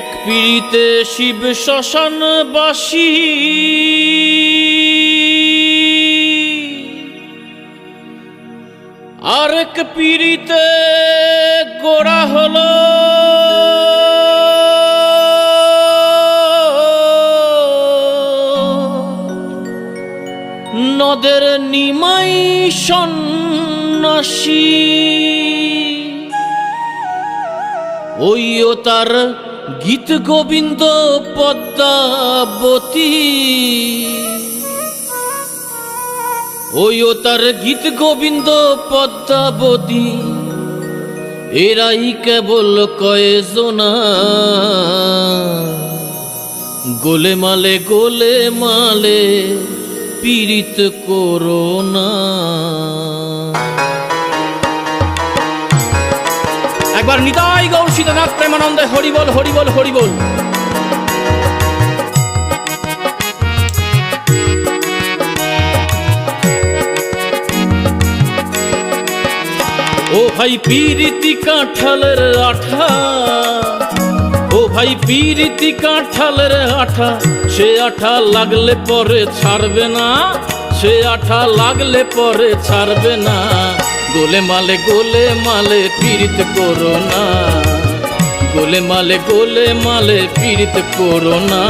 পিড়িতে শিব শ্মশান বাসী। আরেক পিড়িতে গোড়া হলো। নদের নিমাই সন্ন্যাসী। ওইও তার গীত গোবিন্দ পদ্মাবতী। ওইও তার গীত গোবিন্দ পদ্মাবতী। এরাই কেবল কয়েজনা। গোলে মালে গোলে মালে পীড়িত করোনা। একবার নিতাই গৌর সীতানাথ প্রেমানন্দে হরিবল হরিবল হরিবল। ও ভাই পীরিতি কাঁঠালের আঠা, ও ভাই পীরিতি কাঁঠালের আঠা, সে আঠা লাগলে পরে ছাড়বে না, সে আঠা লাগলে পরে ছাড়বে না। গোলে মালে গোলে মালে পীড়িত করো না। গোলে মালে গোলে মালে পীড়িত করো না।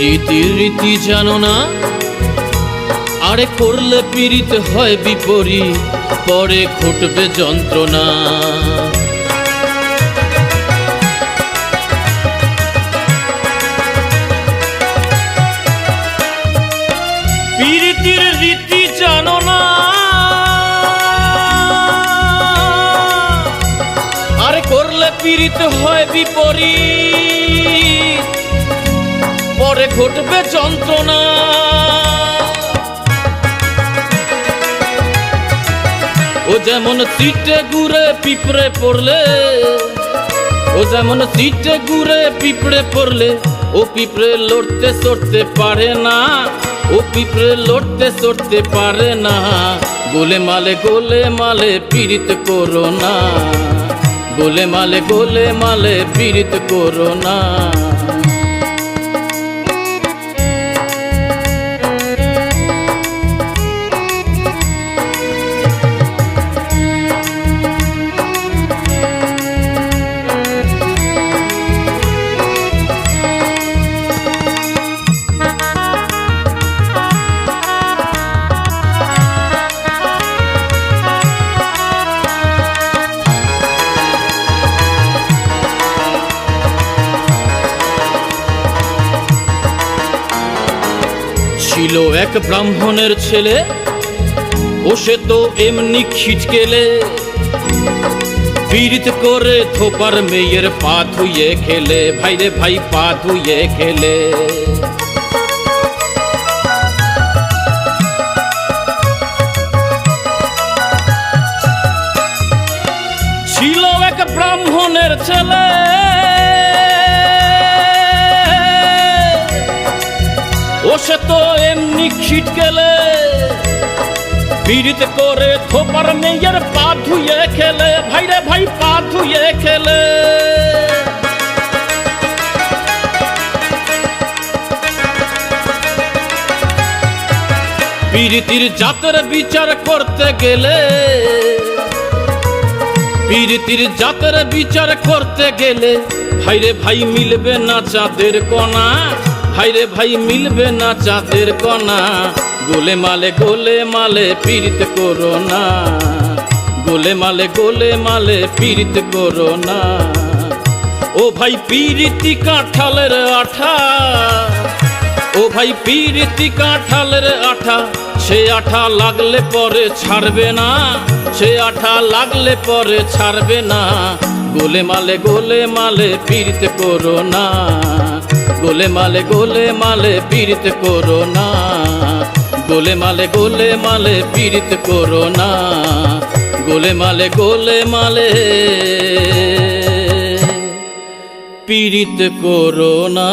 পীড়িতির রীতি জানো না? আরে করলে পীড়িত হয় বিপরীত, পরে ঘটবে যন্ত্রণা। রীতি আরে করলে পীড়িত হয় বিপরীত পরে ঘটবে যন্ত্রণা। ও যেমন সিটে ঘুরে পিঁপড়ে পড়লে, ও যেমন সিটে ঘুরে পিঁপড়ে পড়লে, ও পিঁপড়ে লড়তে সরতে পারে না, ও পিঁপড়ে লড়তে সরতে পারে না। গোলে মালে গোলে মালে পীড়িত করো না, গোলে মালে গোলে মালে পীড়িত করো না। ছিল এক ব্রাহ্মণের ছেলে। ও সে তো এমনি খিটকেলে। পীড়িত করে থোপার মেয়ের পা ধুয়ে খেলে। ভাই রে ভাই, পা ধুয়ে খেলে। ছিল এক ব্রাহ্মণের ছেলে। ও সে তো এমনি খিটকেলে পীড়িত করে থোপার মেয়ের পা ধুয়ে খেলে। ভাই রে ভাই, পা ধুয়ে খেলে। পীড়িতির জাতের বিচার করতে গেলে। পীড়িতির জাতের বিচার করতে গেলে। ভাইরে ভাই, মিলবে না চাঁদের কণা। ভাইরে ভাই, মিলবে না চাঁদের কণা। গোলে মালে গোলে মালে পীড়িত করো না। গোলে মালে গোলে মালে পীড়িত করো না। ও ভাই, পীড়িতি কাঁঠালের আঠা। ও ভাই পিরিতি কাঁঠালের আঠা। সে আঠা লাগলে পরে ছাড়বে না। সে আঠা লাগলে পরে ছাড়বে না। গোলে মালে গোলে মালে পীড়িত করো না। গোলে মালে গোলে মালে পীড়িত করো না। গোলে মালে গোলে মালে পীড়িত করো না। গোলে মালে গোলে মালে পীড়িত করো না।